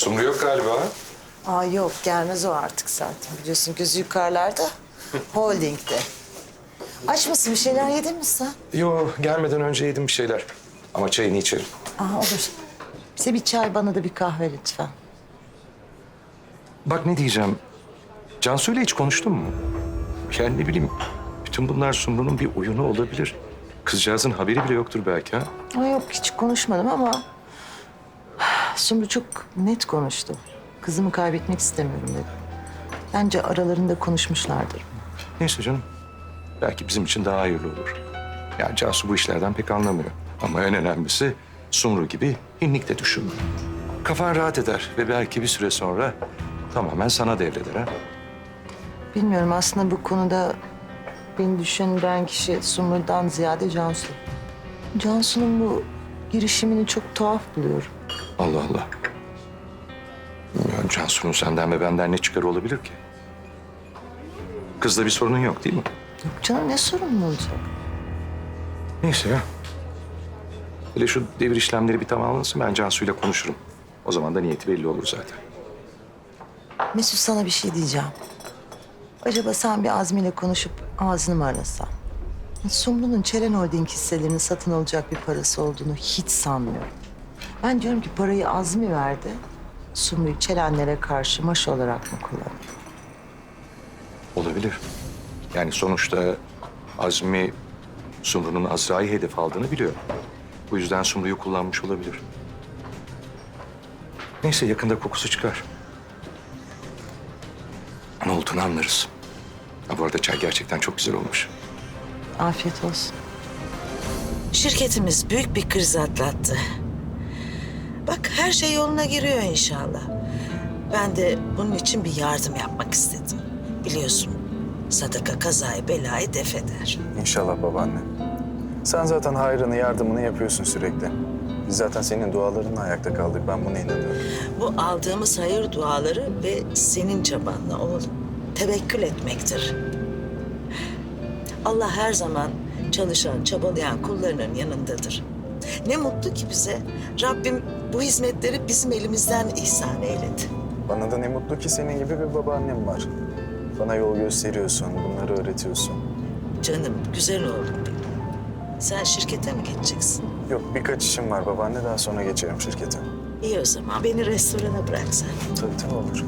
Sumru yok galiba. Aa yok gelmez o artık zaten. Biliyorsun gözü yukarılarda. Holding'de. Aç mısın bir şeyler yedin mi sen? Yo gelmeden önce yedim bir şeyler. Ama çayını içerim. Aa olur. Bize bir çay bana da bir kahve lütfen. Bak ne diyeceğim. Cansu'yla hiç konuştun mu? Yani ne bileyim bütün bunlar Sumru'nun bir oyunu olabilir. Kızcağızın haberi bile yoktur belki ha. Aa, yok hiç konuşmadım ama... Sumru çok net konuştu. Kızımı kaybetmek istemiyorum dedi. Bence aralarında konuşmuşlardır. Neyse canım. Belki bizim için daha hayırlı olur. Yani Cansu bu işlerden pek anlamıyor. Ama en önemlisi Sumru gibi hinlik de düşünmüyor. Kafan rahat eder ve belki bir süre sonra tamamen sana devreder ha. Bilmiyorum aslında bu konuda beni düşündüren kişi Sumru'dan ziyade Cansu. Cansu'nun bu girişimini çok tuhaf buluyorum. Allah Allah. Bilmiyorum Cansu'nun senden ve benden ne çıkarı olabilir ki? Kızda bir sorunun yok değil mi? Yok canım ne sorun olacak? Neyse ya. Hele şu devir işlemleri bir tamamlansın ben Cansu'yla konuşurum. O zaman da niyeti belli olur zaten. Mesut sana bir şey diyeceğim. Acaba sen bir Azmi'yle konuşup ağzını mı arasan? Sumru'nun Çelen Holding hisselerini satın alacak bir parası olduğunu hiç sanmıyorum. Ben diyorum ki parayı Azmi verdi. Sumru'yu Çelenlere karşı maş olarak mı kullanıyor? Olabilir. Yani sonuçta Azmi Sumru'nun Azra'yı hedef aldığını biliyor. Bu yüzden Sumru'yu kullanmış olabilir. Neyse yakında kokusu çıkar. Ne olduğunu anlarız. Ha, bu arada çay gerçekten çok güzel olmuş. Afiyet olsun. Şirketimiz büyük bir kriz atlattı. Bak her şey yoluna giriyor inşallah. Ben de bunun için bir yardım yapmak istedim. Biliyorsun sadaka kazayı belayı def eder. İnşallah babaanne. Sen zaten hayrını, yardımını yapıyorsun sürekli. Biz zaten senin dualarınla ayakta kaldık. Ben buna inanıyorum. Bu aldığımız hayır duaları ve senin çabanla oğlum. Tevekkül etmektir. Allah her zaman çalışan, çabalayan kullarının yanındadır. Ne mutlu ki bize. Rabbim bu hizmetleri bizim elimizden ihsan eyledi. Bana da ne mutlu ki senin gibi bir babaannem var. Bana yol gösteriyorsun, bunları öğretiyorsun. Canım, güzel oğlum benim. Sen şirkete mi geçeceksin? Yok birkaç işim var babaanne daha sonra geçerim şirkete. İyi o zaman. Beni restorana bırak sen. Tabii tabii olur.